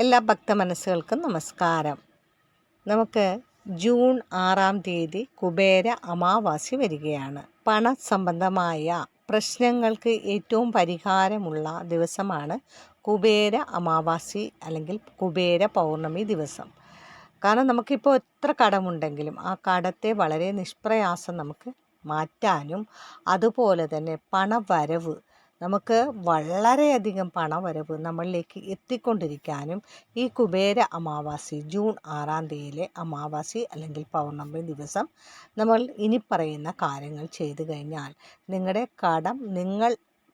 എല്ലാ ഭക്ത മനസ്സുകൾക്കും നമസ്കാരം. നമുക്ക് ജൂൺ ആറാം തീയതി കുബേര അമാവാസി വരികയാണ്. പണ സംബന്ധമായ പ്രശ്നങ്ങൾക്ക് ഏറ്റവും പരിഹാരമുള്ള ദിവസമാണ് കുബേര അമാവാസി അല്ലെങ്കിൽ കുബേര പൗർണമി ദിവസം. കാരണം നമുക്കിപ്പോൾ എത്ര കടമുണ്ടെങ്കിലും ആ കടത്തെ വളരെ നിഷ്പ്രയാസം നമുക്ക് മാറ്റാനും അതുപോലെ തന്നെ പണവരവ് നമുക്ക് വളരെയധികം പണവരവ് നമ്മളിലേക്ക് എത്തിക്കൊണ്ടിരിക്കാനും ഈ കുബേര അമാവാസി ജൂൺ ആറാം തീയതിയിലെ അമാവാസി അല്ലെങ്കിൽ പൗർണമി ദിവസം നമ്മൾ ഇനി പറയുന്ന കാര്യങ്ങൾ ചെയ്തു കഴിഞ്ഞാൽ നിങ്ങളുടെ കടം നിങ്ങൾ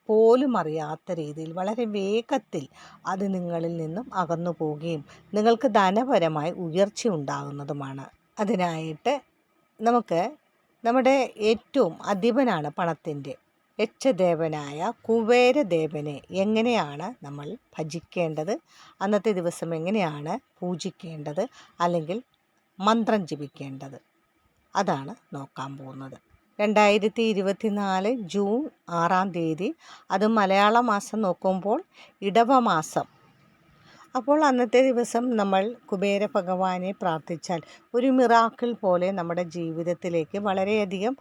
പോലും അറിയാത്ത രീതിയിൽ വളരെ വേഗത്തിൽ അത് നിങ്ങളിൽ നിന്നും അകന്നു പോവുകയും നിങ്ങൾക്ക് ധനപരമായി ഉയർച്ച ഉണ്ടാകുന്നതുമാണ്. അതിനായിട്ട് നമുക്ക് നമ്മുടെ ഏറ്റവും അധിപനാണ് പണത്തിന്റെ യക്ഷദേവനായ കുബേരദേവനെ എങ്ങനെയാണ് നമ്മൾ ഭജിക്കേണ്ടത്? അന്നത്തെ ദിവസം എങ്ങനെയാണ് പൂജിക്കേണ്ടത്? അല്ലെങ്കിൽ മന്ത്രം ജപിക്കേണ്ടത്? അതാണ് നോക്കാൻ പോകുന്നത്. രണ്ടായിരത്തി ഇരുപത്തിനാല് ജൂൺ ആറാം തീയതി അത് മലയാള മാസം നോക്കുമ്പോൾ ഇടവ മാസം. അപ്പോൾ അന്നത്തെ ദിവസം നമ്മൾ കുബേര ഭഗവാനെ പ്രാർത്ഥിച്ചാൽ ഒരു മിറാക്കിൾ പോലെ നമ്മുടെ ജീവിതത്തിലേക്ക് വളരെയധികം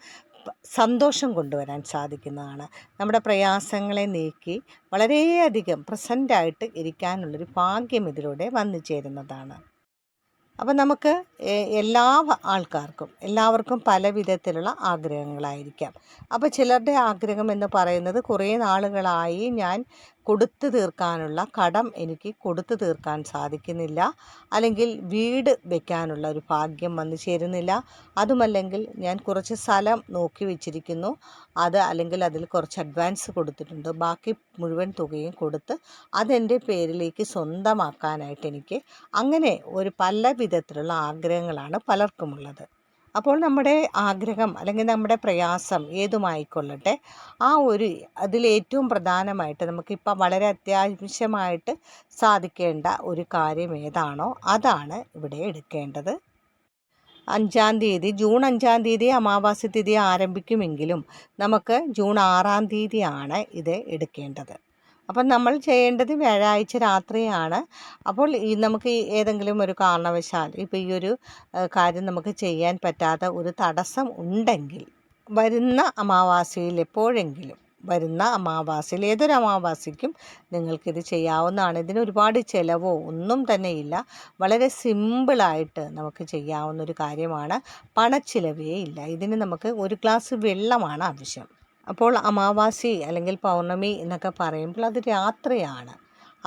സന്തോഷം കൊണ്ടുവരാൻ സാധിക്കുന്നതാണ്. നമ്മുടെ പ്രയാസങ്ങളെ നീക്കി വളരെയധികം പ്രസന്റായിട്ട് ഇരിക്കാനുള്ളൊരു ഭാഗ്യം ഇതിലൂടെ വന്നു ചേരുന്നതാണ്. അപ്പോൾ നമുക്ക് എല്ലാ ആൾക്കാർക്കും എല്ലാവർക്കും പല വിധത്തിലുള്ള ആഗ്രഹങ്ങളായിരിക്കാം. അപ്പോൾ ചിലരുടെ ആഗ്രഹം എന്ന് പറയുന്നത് കുറേ നാളുകളായി ഞാൻ കൊടുത്തു തീർക്കാനുള്ള കടം എനിക്ക് കൊടുത്തു തീർക്കാൻ സാധിക്കുന്നില്ല. അല്ലെങ്കിൽ വീട് വെക്കാനുള്ള ഒരു ഭാഗ്യം വന്നു ചേരുന്നില്ല. അതുമല്ലെങ്കിൽ ഞാൻ കുറച്ച് സ്ഥലം നോക്കി വെച്ചിരിക്കുന്നു. അത് അല്ലെങ്കിൽ അതിൽ കുറച്ച് അഡ്വാൻസ് കൊടുത്തിട്ടുണ്ട്. ബാക്കി മുഴുവൻ തുകയും കൊടുത്ത് അതെന്റെ പേരിലേക്ക് സ്വന്തമാക്കാനായിട്ട് എനിക്ക് അങ്ങനെ ഒരു പല വിധത്തിലുള്ള ആഗ്രഹങ്ങളാണ് പലർക്കുമുള്ളത്. അപ്പോൾ നമ്മുടെ ആഗ്രഹം അല്ലെങ്കിൽ നമ്മുടെ പ്രയാസം ഏതുമായിക്കൊള്ളട്ടെ ആ ഒരു അതിലേറ്റവും പ്രധാനമായിട്ട് നമുക്കിപ്പോൾ വളരെ അത്യാവശ്യമായിട്ട് സാധിക്കേണ്ട ഒരു കാര്യം ഏതാണോ അതാണ് ഇവിടെ എടുക്കേണ്ടത്. അഞ്ചാം തീയതി ജൂൺ അഞ്ചാം തീയതി അമാവാസി തിഥി ആരംഭിക്കുമെങ്കിലും നമുക്ക് ജൂൺ ആറാം തീയതിയാണ് ഇത് എടുക്കേണ്ടത്. അപ്പം നമ്മൾ ചെയ്യേണ്ടത് വ്യാഴാഴ്ച രാത്രിയാണ്. അപ്പോൾ ഈ നമുക്ക് ഏതെങ്കിലും ഒരു കാരണവശാൽ ഇപ്പോൾ ഈ ഒരു കാര്യം നമുക്ക് ചെയ്യാൻ പറ്റാത്ത ഒരു തടസ്സം ഉണ്ടെങ്കിൽ വരുന്ന അമാവാസിയിൽ എപ്പോഴെങ്കിലും വരുന്ന അമാവാസിയിൽ ഏതൊരു അമാവാസിക്കും നിങ്ങൾക്കിത് ചെയ്യാവുന്നതാണ്. ഇതിന് ഒരുപാട് ചിലവോ ഒന്നും തന്നെയില്ല. വളരെ സിമ്പിളായിട്ട് നമുക്ക് ചെയ്യാവുന്ന ഒരു കാര്യമാണ്. പണച്ചിലവേ ഇല്ല. ഇതിന് നമുക്ക് ഒരു ഗ്ലാസ് വെള്ളമാണ് ആവശ്യം. അപ്പോൾ അമാവാസി അല്ലെങ്കിൽ പൗർണമി എന്നൊക്കെ പറയുമ്പോൾ അത് രാത്രിയാണ്.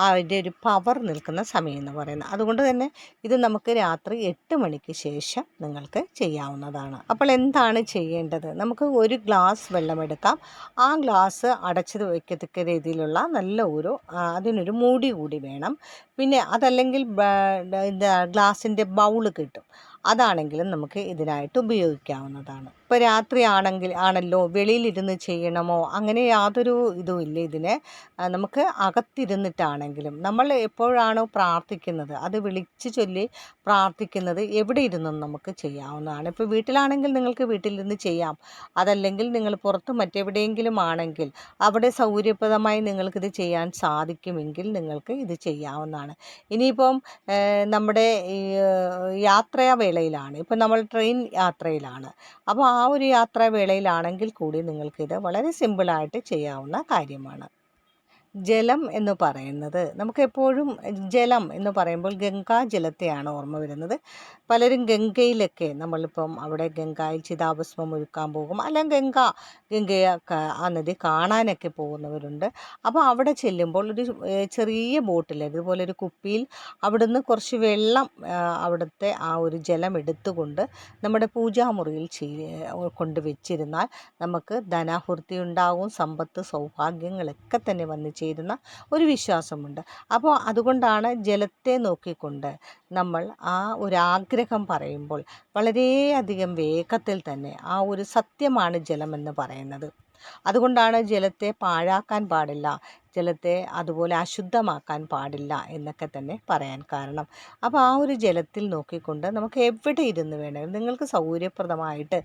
അതിന്റെ ഒരു പവർ നിൽക്കുന്ന സമയം എന്ന് പറയുന്നത്. അതുകൊണ്ട് തന്നെ ഇത് നമുക്ക് രാത്രി എട്ട് മണിക്ക് ശേഷം നിങ്ങൾക്ക് ചെയ്യാവുന്നതാണ്. അപ്പോൾ എന്താണ് ചെയ്യേണ്ടത്? നമുക്ക് ഒരു ഗ്ലാസ് വെള്ളമെടുക്കാം ആ ഗ്ലാസ് അടച്ചത് വയ്ക്കത്തക്ക രീതിയിലുള്ള നല്ല ഒരു അതിനൊരു മൂടി കൂടി വേണം. പിന്നെ അതല്ലെങ്കിൽ ഗ്ലാസിന്റെ ബൗൾ കിട്ടും. അതാണെങ്കിലും നമുക്ക് ഇതിനായിട്ട് ഉപയോഗിക്കാവുന്നതാണ്. ഇപ്പോൾ രാത്രി ആണെങ്കിൽ ആണല്ലോ വെളിയിലിരുന്ന് ചെയ്യണമോ? അങ്ങനെ യാതൊരു ഇതും ഇല്ല. ഇതിന് നമുക്ക് അകത്തിരുന്നിട്ടാണെങ്കിലും നമ്മൾ എപ്പോഴാണോ പ്രാർത്ഥിക്കുന്നത് അത് വിളിച്ച് ചൊല്ലി പ്രാർത്ഥിക്കുന്നത് എവിടെ ഇരുന്നും നമുക്ക് ചെയ്യാവുന്നതാണ്. ഇപ്പോൾ വീട്ടിലാണെങ്കിൽ നിങ്ങൾക്ക് വീട്ടിലിരുന്ന് ചെയ്യാം. അതല്ലെങ്കിൽ നിങ്ങൾ പുറത്ത് മറ്റെവിടെയെങ്കിലും ആണെങ്കിൽ അവിടെ സൗകര്യപ്രദമായി നിങ്ങൾക്കിത് ചെയ്യാൻ സാധിക്കുമെങ്കിൽ നിങ്ങൾക്ക് ഇത് ചെയ്യാവുന്നതാണ്. ഇനിയിപ്പം നമ്മുടെ യാത്രാവേളയിലാണ് ഇപ്പം നമ്മൾ ട്രെയിൻ യാത്രയിലാണ്. അപ്പോൾ ആ ഒരു യാത്രാവേളയിലാണെങ്കിൽ കൂടി നിങ്ങൾക്കിത് വളരെ സിമ്പിളായിട്ട് ചെയ്യാവുന്ന കാര്യമാണ്. ജലം എന്ന് പറയുന്നത്. നമുക്കെപ്പോഴും ജലം എന്ന് പറയുമ്പോൾ ഗംഗാ ജലത്തെയാണ് ഓർമ്മ വരുന്നത്. പലരും ഗംഗയിലൊക്കെ നമ്മളിപ്പം അവിടെ ഗംഗയിൽ ചിതാഭസ്മം ഒഴുക്കാൻ പോകും. അല്ലെങ്കിൽ ഗംഗ ഗംഗയെ ആ നദി കാണാനൊക്കെ പോകുന്നവരുണ്ട്. അപ്പോൾ അവിടെ ചെല്ലുമ്പോൾ ഒരു ചെറിയ ബോട്ടിൽ ഇതുപോലെ ഒരു കുപ്പിയിൽ അവിടുന്ന് കുറച്ച് വെള്ളം അവിടുത്തെ ആ ഒരു ജലം എടുത്തുകൊണ്ട് നമ്മുടെ പൂജാമുറിയിൽ കൊണ്ട് വെച്ചിരുന്നാൽ നമുക്ക് ധനാഹൃതി ഉണ്ടാകും സമ്പത്ത് സൗഭാഗ്യങ്ങളൊക്കെ തന്നെ വന്ന് ചേരുന്ന ഒരു വിശ്വാസമുണ്ട്. അപ്പോൾ അതുകൊണ്ടാണ് ജലത്തെ നോക്കിക്കൊണ്ട് നമ്മൾ ആ ഒരു ആഗ്രഹം പറയുമ്പോൾ വളരെയധികം വേഗത്തിൽ തന്നെ ആ ഒരു സത്യമാണ് ജലമെന്ന് പറയുന്നത്. അതുകൊണ്ടാണ് ജലത്തെ പാഴാക്കാൻ പാടില്ല. ജലത്തെ അതുപോലെ അശുദ്ധമാക്കാൻ പാടില്ല എന്നൊക്കെ തന്നെ പറയാൻ കാരണം. അപ്പോൾ ആ ഒരു ജലത്തിൽ നോക്കിക്കൊണ്ട് നമുക്ക് എവിടെ ഇരുന്ന് വേണമെങ്കിലും നിങ്ങൾക്ക് സൗകര്യപ്രദമായിട്ട്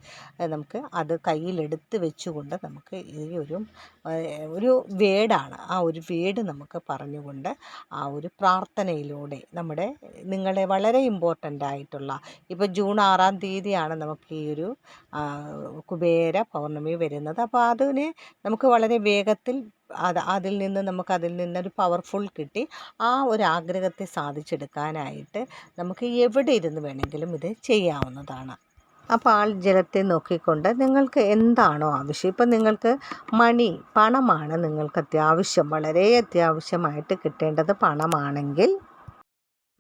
നമുക്ക് അത് കയ്യിലെടുത്ത് വെച്ചുകൊണ്ട് നമുക്ക് ഈ ഒരു ഒരു വേടാണ്. ആ ഒരു വേട് നമുക്ക് പറഞ്ഞുകൊണ്ട് ആ ഒരു പ്രാർത്ഥനയിലൂടെ നമ്മുടെ നിങ്ങളെ വളരെ ഇമ്പോർട്ടന്റ് ആയിട്ടുള്ള ഇപ്പോൾ ജൂൺ ആറാം തീയതിയാണ് നമുക്ക് ഈ ഒരു കുബേര പൗർണമി വരുന്നത്. അപ്പോൾ അതിന് നമുക്ക് വളരെ വേഗത്തിൽ അത് അതിൽ നിന്ന് നമുക്ക് അതിൽ നിന്നൊരു പവർഫുൾ കിട്ടി. ആ ഒരു ആഗ്രഹത്തെ സാധിച്ചെടുക്കാനായിട്ട് നമുക്ക് എവിടെ ഇരുന്ന് വേണമെങ്കിലും ഇത് ചെയ്യാവുന്നതാണ്. അപ്പോൾ ആൾ ജലത്തെ നോക്കിക്കൊണ്ട് നിങ്ങൾക്ക് എന്താണോ ആവശ്യം? ഇപ്പം നിങ്ങൾക്ക് മണി പണമാണ് നിങ്ങൾക്ക് അത്യാവശ്യം വളരെ അത്യാവശ്യമായിട്ട് കിട്ടേണ്ടത് പണമാണെങ്കിൽ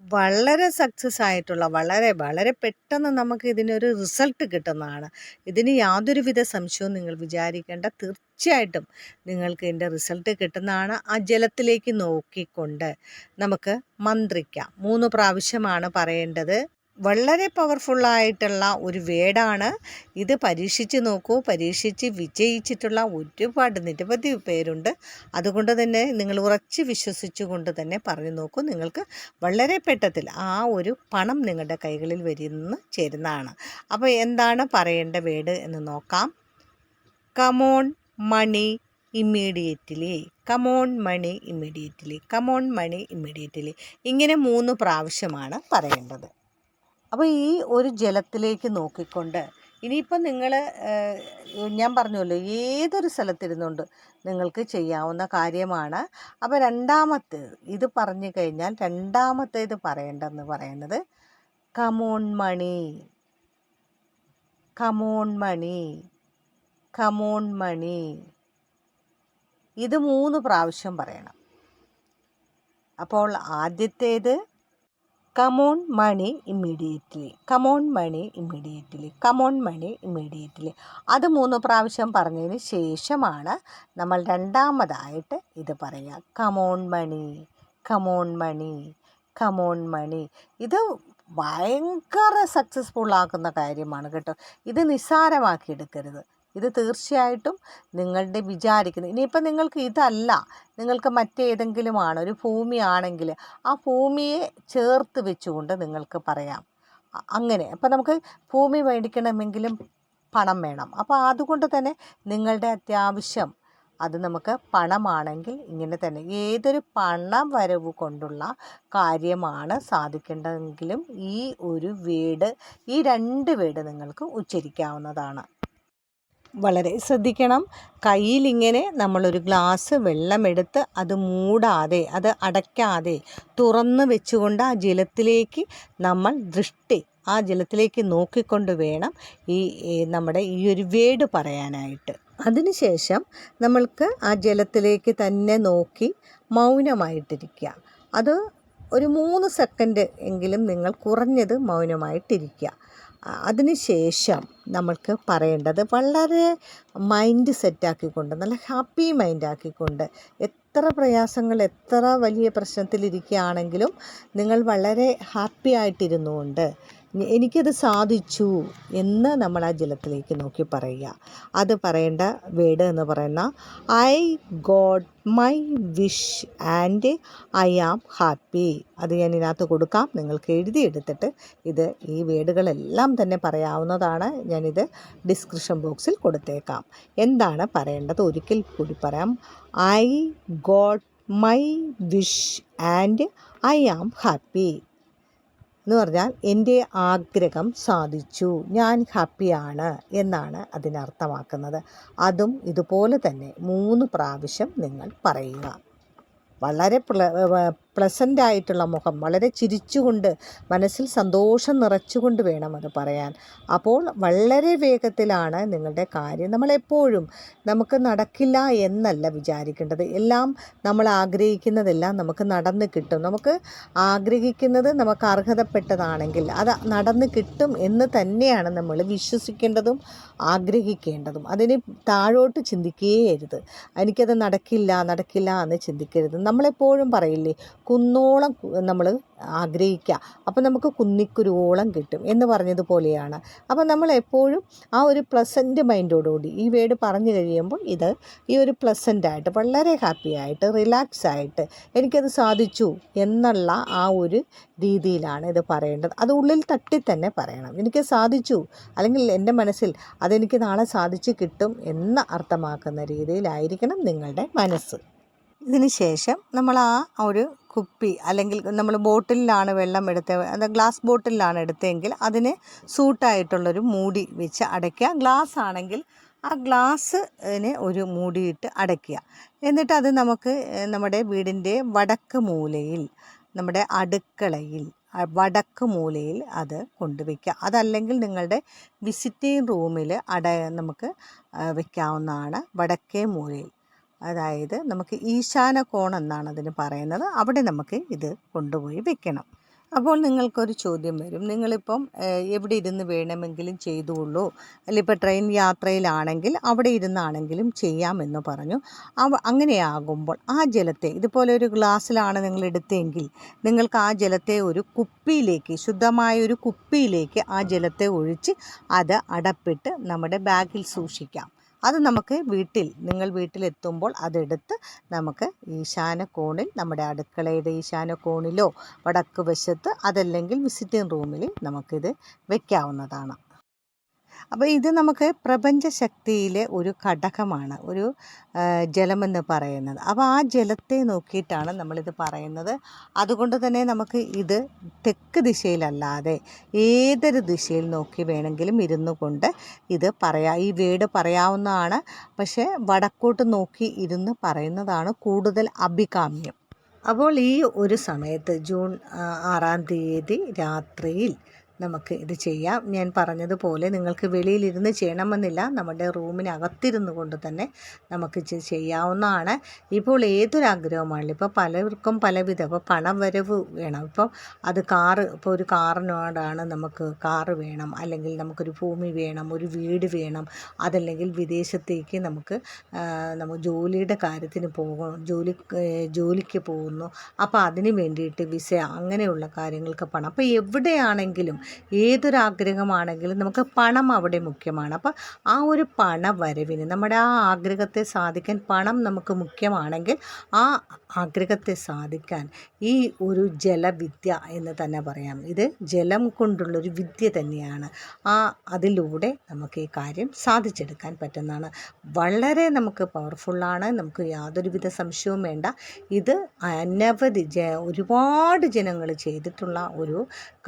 വളരെ സക്സസ് ആയിട്ടുള്ള വളരെ വളരെ പെട്ടെന്ന് നമുക്ക് ഇതിനൊരു റിസൾട്ട് കിട്ടുന്നതാണ്. ഇതിന് യാതൊരുവിധ സംശയവും നിങ്ങൾ വിചാരിക്കേണ്ട. തീർച്ചയായിട്ടും നിങ്ങൾക്ക് ഇതിന്റെ റിസൾട്ട് കിട്ടുന്നതാണ്. ആ ജലത്തിലേക്ക് നോക്കിക്കൊണ്ട് നമുക്ക് മന്ത്രിക്കാം. മൂന്ന് പ്രാവശ്യമാണ് പറയേണ്ടത്. വളരെ പവർഫുള്ളായിട്ടുള്ള ഒരു വേടാണ്. ഇത് പരീക്ഷിച്ച് നോക്കൂ. പരീക്ഷിച്ച് വിജയിച്ചിട്ടുള്ള ഒരുപാട് നിരവധി പേരുണ്ട്. അതുകൊണ്ട് തന്നെ നിങ്ങൾ ഉറച്ച് വിശ്വസിച്ചുകൊണ്ട് തന്നെ പറഞ്ഞു നോക്കൂ. നിങ്ങൾക്ക് വളരെ പെട്ടത്തിൽ ആ ഒരു പണം നിങ്ങളുടെ കൈകളിൽ വരുന്ന ചേരുന്നതാണ്. അപ്പോൾ എന്താണ് പറയേണ്ട വേട് എന്ന് നോക്കാം. Come on money immediately come on money immediately come on money immediately ഇങ്ങനെ മൂന്ന് പ്രാവശ്യമാണ് പറയേണ്ടത്. അപ്പോൾ ഈ ഒരു ജലത്തിലേക്ക് നോക്കിക്കൊണ്ട് ഇനിയിപ്പം നിങ്ങൾ ഞാൻ പറഞ്ഞല്ലോ ഏതൊരു സ്ഥലത്തിരുന്നുകൊണ്ട് നിങ്ങൾക്ക് ചെയ്യാവുന്ന കാര്യമാണ്. അപ്പോൾ രണ്ടാമത്തെ ഇത് പറഞ്ഞു കഴിഞ്ഞാൽ രണ്ടാമത്തേത് പറയേണ്ടതെന്ന് പറയുന്നത് come on money come on money come on money ഇത് മൂന്ന് പ്രാവശ്യം പറയണം. അപ്പോൾ ആദ്യത്തേത് come on money immediately come on money immediately come on money immediately അത് മൂന്ന് പ്രാവശ്യം പറഞ്ഞതിന് ശേഷമാണ് നമ്മൾ രണ്ടാമതായിട്ട് ഇത് പറയുക. Come on money come on money come on money ഇത് ഭയങ്കര സക്സസ്ഫുൾ ആക്കുന്ന കാര്യമാണ് കേട്ടോ. ഇത് നിസ്സാരമാക്കി എടുക്കരുത്. ഇത് തീർച്ചയായിട്ടും നിങ്ങളുടെ വിചാരിക്കുന്നത് ഇനിയിപ്പം നിങ്ങൾക്ക് ഇതല്ല. നിങ്ങൾക്ക് മറ്റേതെങ്കിലും മറ്റേതെങ്കിലുമാണ് ഒരു ഭൂമിയാണെങ്കിൽ ആ ഭൂമിയെ ചേർത്ത് വെച്ചുകൊണ്ട് നിങ്ങൾക്ക് പറയാം. അങ്ങനെ. അപ്പം നമുക്ക് ഭൂമി മേടിക്കണമെങ്കിലും പണം വേണം. അപ്പോൾ അതുകൊണ്ട് തന്നെ നിങ്ങളുടെ അത്യാവശ്യം അത് നമുക്ക് പണമാണെങ്കിൽ ഇങ്ങനെ തന്നെ. ഏതൊരു പണം വരവ് കൊണ്ടുള്ള കാര്യമാണ് സാധിക്കേണ്ടതെങ്കിലും ഈ ഒരു വീട് ഈ രണ്ട് വീട് നിങ്ങൾക്ക് ഉച്ചരിക്കാവുന്നതാണ്. വളരെ ശ്രദ്ധിക്കണം. കയ്യിലിങ്ങനെ നമ്മളൊരു ഗ്ലാസ് വെള്ളമെടുത്ത് അത് മൂടാതെ അത് അടയ്ക്കാതെ തുറന്ന് വെച്ചുകൊണ്ട് ആ ജലത്തിലേക്ക് നമ്മൾ ദൃഷ്ടി ആ ജലത്തിലേക്ക് നോക്കിക്കൊണ്ട് വേണം ഈ നമ്മുടെ ഈ ഒരു വേട് പറയാനായിട്ട്. അതിനുശേഷം നമ്മൾക്ക് ആ ജലത്തിലേക്ക് തന്നെ നോക്കി മൗനമായിട്ടിരിക്കുക. അത് ഒരു മൂന്ന് സെക്കൻഡ് എങ്കിലും നിങ്ങൾ കുറഞ്ഞത് മൗനമായിട്ടിരിക്കുക. അതിനുശേഷം നമ്മൾക്ക് പറയേണ്ടത് വളരെ മൈൻഡ് സെറ്റാക്കിക്കൊണ്ട് നല്ല ഹാപ്പി മൈൻഡാക്കിക്കൊണ്ട് എത്ര പ്രയാസങ്ങൾ എത്ര വലിയ പ്രശ്നത്തിലിരിക്കുകയാണെങ്കിലും നിങ്ങൾ വളരെ ഹാപ്പി ആയിട്ടിരുന്നുകൊണ്ട് "ഞ- എനിക്കത് സാധിച്ചു എന്ന് നമ്മൾ ആ ജലത്തിലേക്ക് നോക്കി പറയുക. അത് പറയേണ്ട വേഡ് എന്ന് പറയുന്ന I God my wish and I am happy. അത് ഞാൻ ഇതിനകത്ത് കൊടുക്കാം. നിങ്ങൾക്ക് എഴുതിയെടുത്തിട്ട് ഇത് ഈ വേഡുകളെല്ലാം തന്നെ പറയാവുന്നതാണ്. ഞാനിത് ഡിസ്ക്രിപ്ഷൻ ബോക്സിൽ കൊടുത്തേക്കാം. എന്താണ് പറയേണ്ടത്? ഒരിക്കൽ കൂടി പറയാം. I God my wish and I am happy. എന്ന് പറഞ്ഞാൽ എന്റെ ആഗ്രഹം സാധിച്ചു ഞാൻ ഹാപ്പിയാണ് എന്നാണ് അതിനർത്ഥമാക്കുന്നത് അതും ഇതുപോലെ തന്നെ മൂന്ന് പ്രാവശ്യം നിങ്ങൾ പറയുക. വളരെ പ്ലസന്റ് ആയിട്ടുള്ള മുഖം വളരെ ചിരിച്ചുകൊണ്ട് മനസ്സിൽ സന്തോഷം നിറച്ചുകൊണ്ട് വേണം അത് പറയാൻ. അപ്പോൾ വളരെ വേഗത്തിലാണ് നിങ്ങളുടെ കാര്യം നമ്മളെപ്പോഴും നമുക്ക് നടക്കില്ല എന്നല്ല വിചാരിക്കേണ്ടത്. എല്ലാം നമ്മൾ ആഗ്രഹിക്കുന്നതെല്ലാം നമുക്ക് നടന്ന് കിട്ടും. നമുക്ക് ആഗ്രഹിക്കുന്നത് നമുക്ക് അർഹതപ്പെട്ടതാണെങ്കിൽ അത് നടന്ന് കിട്ടും എന്ന് തന്നെയാണ് നമ്മൾ വിശ്വസിക്കേണ്ടതും ആഗ്രഹിക്കേണ്ടതും. അതിന് താഴോട്ട് ചിന്തിക്കുകയരുത് എനിക്കത് നടക്കില്ല നടക്കില്ല എന്ന് ചിന്തിക്കരുത്. നമ്മളെപ്പോഴും പറയില്ലേ കുന്നോളം നമ്മൾ ആഗ്രഹിക്കുക അപ്പം നമുക്ക് കുന്നിക്കുരുവോളം കിട്ടും എന്ന് പറഞ്ഞതുപോലെയാണ്. അപ്പം നമ്മൾ എപ്പോഴും ആ ഒരു പ്ലസന്റ് മൈൻഡോടുകൂടി ഈ വേർഡ് പറഞ്ഞു കഴിയുമ്പോൾ ഇത് ഈ ഒരു പ്ലസന്റായിട്ട് വളരെ ഹാപ്പി ആയിട്ട് റിലാക്സ് ആയിട്ട് എനിക്കത് സാധിച്ചു എന്നുള്ള ആ ഒരു രീതിയിലാണ് ഇത് പറയേണ്ടത്. അത് ഉള്ളിൽ തട്ടി തന്നെ പറയണം. എനിക്ക് സാധിച്ചു അല്ലെങ്കിൽ എന്റെ മനസ്സിൽ അതെനിക്ക് നാളെ സാധിച്ചു കിട്ടും എന്ന് അർത്ഥമാക്കുന്ന രീതിയിലായിരിക്കണം നിങ്ങളുടെ മനസ്സ്. ഇതിന് ശേഷം നമ്മൾ ആ ഒരു കുപ്പി അല്ലെങ്കിൽ നമ്മൾ ബോട്ടിലാണ് വെള്ളം എടുത്ത അത് ഗ്ലാസ് ബോട്ടിലാണ് എടുത്തതെങ്കിൽ അതിന് സൂട്ടായിട്ടുള്ളൊരു മൂടി വെച്ച് അടയ്ക്കുക. ഗ്ലാസ് ആണെങ്കിൽ ആ ഗ്ലാസ്സിന് ഒരു മൂടിയിട്ട് അടയ്ക്കുക. എന്നിട്ട് അത് നമുക്ക് നമ്മുടെ വീടിന്റെ വടക്ക് മൂലയിൽ നമ്മുടെ അടുക്കളയിൽ വടക്ക് മൂലയിൽ അത് കൊണ്ടുവയ്ക്കുക അതല്ലെങ്കിൽ നിങ്ങളുടെ വിസിറ്റിംഗ് റൂമിൽ അട നമുക്ക് വെക്കാവുന്നതാണ് വടക്കേ മൂലയിൽ. അതായത് നമുക്ക് ഈശാന കോണെന്നാണ് അതിന് പറയുന്നത്. അവിടെ നമുക്ക് ഇത് കൊണ്ടുപോയി വെക്കണം. അപ്പോൾ നിങ്ങൾക്കൊരു ചോദ്യം വരും. നിങ്ങളിപ്പം എവിടെ ഇരുന്ന് വേണമെങ്കിലും ചെയ്തുകൊള്ളൂ. അല്ലിപ്പോൾ ട്രെയിൻ യാത്രയിലാണെങ്കിൽ അവിടെ ഇരുന്നാണെങ്കിലും ചെയ്യാമെന്ന് പറഞ്ഞു. അവ അങ്ങനെയാകുമ്പോൾ ആ ജലത്തെ ഇതുപോലെ ഒരു ഗ്ലാസ്സിലാണ് നിങ്ങൾ എടുത്തെങ്കിൽ നിങ്ങൾക്ക് ആ ജലത്തെ ഒരു കുപ്പിയിലേക്ക് ശുദ്ധമായ ഒരു കുപ്പിയിലേക്ക് ആ ജലത്തെ ഒഴിച്ച് അത് അടപ്പിട്ട് നമ്മുടെ ബാഗിൽ സൂക്ഷിക്കാം. അത് നമുക്ക് വീട്ടിൽ നിങ്ങൾ വീട്ടിലെത്തുമ്പോൾ അതെടുത്ത് നമുക്ക് ഈശാന കോണിൽ നമ്മുടെ അടുക്കളയുടെ ഈശാന കോണിലോ വടക്ക് വശത്ത് അതല്ലെങ്കിൽ വിസിറ്റിംഗ് റൂമിൽ നമുക്കിത് വെക്കാവുന്നതാണ്. അപ്പോൾ ഇത് നമുക്ക് പ്രപഞ്ചശക്തിയിലെ ഒരു ഘടകമാണ് ഒരു ജലമെന്ന് പറയുന്നത്. അപ്പോൾ ആ ജലത്തെ നോക്കിയിട്ടാണ് നമ്മളിത് പറയുന്നത്. അതുകൊണ്ട് തന്നെ നമുക്ക് ഇത് തെക്ക് ദിശയിലല്ലാതെ ഏതൊരു ദിശയിൽ നോക്കി വേണമെങ്കിലും ഇരുന്നു കൊണ്ട് ഇത് പറയാ ഈ വേട് പറയാവുന്നതാണ്. പക്ഷേ വടക്കോട്ട് നോക്കി ഇരുന്ന് പറയുന്നതാണ് കൂടുതൽ അഭികാമ്യം. അപ്പോൾ ഈ ഒരു സമയത്ത് ജൂൺ ആറാം തീയതി രാത്രിയിൽ നമുക്ക് ഇത് ചെയ്യാം. ഞാൻ പറഞ്ഞതുപോലെ നിങ്ങൾക്ക് വെളിയിലിരുന്ന് ചെയ്യണമെന്നില്ല. നമ്മുടെ റൂമിനകത്തിരുന്നു കൊണ്ട് തന്നെ നമുക്ക് ചെയ്യാവുന്നതാണ്. ഇപ്പോൾ ഏതൊരാഗ്രഹമാണല്ലോ ഇപ്പോൾ പലർക്കും പലവിധ. ഇപ്പോൾ പണവരവ് വേണം. ഇപ്പോൾ അത് കാറ് ഇപ്പോൾ ഒരു കാറിനോടാണ് നമുക്ക് കാറ് വേണം. അല്ലെങ്കിൽ നമുക്കൊരു ഭൂമി വേണം ഒരു വീട് വേണം. അതല്ലെങ്കിൽ വിദേശത്തേക്ക് നമുക്ക് നമുക്ക് ജോലിയുടെ കാര്യത്തിന് പോകണം ജോലി ജോലിക്ക് പോകുന്നു. അപ്പോൾ അതിന് വേണ്ടിയിട്ട് വിസ അങ്ങനെയുള്ള കാര്യങ്ങൾക്ക് പണം. അപ്പോൾ എവിടെയാണെങ്കിലും ഏതൊരു ആഗ്രഹമാണെങ്കിലും നമുക്ക് പണം അവിടെ മുഖ്യമാണ്. അപ്പോൾ ആ ഒരു പണവരവിന് നമ്മുടെ ആ ആഗ്രഹത്തെ സാധിക്കാൻ പണം നമുക്ക് മുഖ്യമാണെങ്കിൽ ആ ആഗ്രഹത്തെ സാധിക്കാൻ ഈ ഒരു ജലവിദ്യ എന്ന് തന്നെ പറയാം. ഇത് ജലം കൊണ്ടുള്ളൊരു വിദ്യ തന്നെയാണ്. ആ അതിലൂടെ നമുക്ക് ഈ കാര്യം സാധിച്ചെടുക്കാൻ പറ്റുന്നതാണ്. വളരെ നമുക്ക് പവർഫുള്ളാണ് നമുക്ക് യാതൊരുവിധ സംശയവും വേണ്ട. ഇത് അനവധി ജ ഒരുപാട് ജനങ്ങൾ ചെയ്തിട്ടുള്ള ഒരു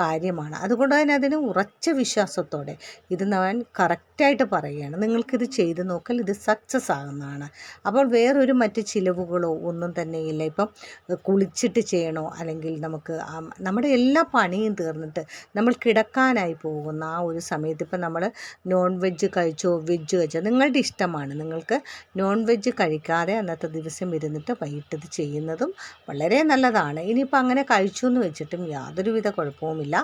കാര്യമാണ്. അതുകൊണ്ട് തന്നെ അതിന് ഉറച്ച വിശ്വാസത്തോടെ ഇത് ഞാൻ കറക്റ്റായിട്ട് പറയുകയാണ്. നിങ്ങൾക്കിത് ചെയ്ത് നോക്കൽ ഇത് സക്സസ് ആകുന്നതാണ്. അപ്പോൾ വേറൊരു മറ്റ് ചിലവുകളോ ഒന്നും തന്നെ ഇല്ല. ഇപ്പം കുളിച്ചിട്ട് ചെയ്യണോ? അല്ലെങ്കിൽ നമുക്ക് നമ്മുടെ എല്ലാ പണിയും തീർന്നിട്ട് നമ്മൾ കിടക്കാനായി പോകുന്ന ആ ഒരു സമയത്ത് ഇപ്പം നമ്മൾ നോൺ വെജ് കഴിച്ചോ വെജ് കഴിച്ചോ നിങ്ങളുടെ ഇഷ്ടമാണ്. നിങ്ങൾക്ക് നോൺ വെജ് കഴിക്കാതെ അന്നത്തെ ദിവസം ഇരുന്നിട്ട് വൈകിട്ട് ഇത് ചെയ്യുന്നതും വളരെ നല്ലതാണ്. ഇനിയിപ്പോൾ അങ്ങനെ കഴിച്ചു എന്ന് വെച്ചിട്ടും യാതൊരുവിധ കുഴപ്പവുമില്ല.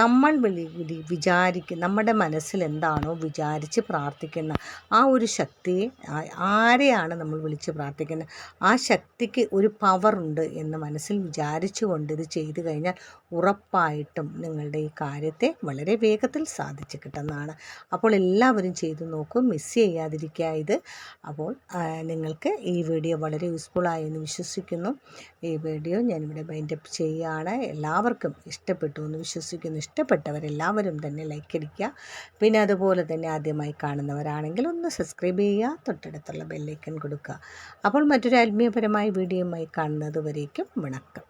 നമ്മൾ വിളി- വിചാരിക്കും നമ്മുടെ മനസ്സിൽ എന്താണോ വിചാരിച്ച് പ്രാർത്ഥിക്കുന്ന ആ ഒരു ശക്തിയെ ആരെയാണ് നമ്മൾ വിളിച്ച് പ്രാർത്ഥിക്കുന്നത്? ആ ശക്തിക്ക് ഒരു പവറുണ്ട് എന്ന് മനസ്സിൽ വിചാരിച്ചുകൊണ്ട് ഇത് ചെയ്തു കഴിഞ്ഞാൽ ഉറപ്പായിട്ടും നിങ്ങളുടെ ഈ കാര്യത്തെ വളരെ വേഗത്തിൽ സാധിച്ചു കിട്ടുന്നതാണ്. അപ്പോൾ എല്ലാവരും ചെയ്തു നോക്കൂ മിസ് ചെയ്യാതിരിക്കുക ഇത്. അപ്പോൾ നിങ്ങൾക്ക് ഈ വീഡിയോ വളരെ യൂസ്ഫുള്ളായി എന്ന് വിശ്വസിക്കുന്നു. ഈ വീഡിയോ ഞാനിവിടെ ബൈൻഡപ്പ് ചെയ്യുകയാണ് എല്ലാവർക്കും ഇഷ്ടപ്പെട്ടു എന്ന് വിശ്വസിക്കുന്നു. ഇഷ്ടപ്പെട്ടവരെല്ലാവരും തന്നെ ലൈക്ക് അടിക്കുക. പിന്നെ അതുപോലെ തന്നെ ആദ്യമായി കാണുന്നവരാണെങ്കിൽ ഒന്ന് സബ്സ്ക്രൈബ് ചെയ്യുക. തൊട്ടടുത്തുള്ള ബെല്ലൈക്കൺ കൊടുക്കുക. അപ്പോൾ മറ്റൊരു ആത്മീയപരമായ വീഡിയോയുമായി കാണുന്നത് വരേക്കും. വണക്കം.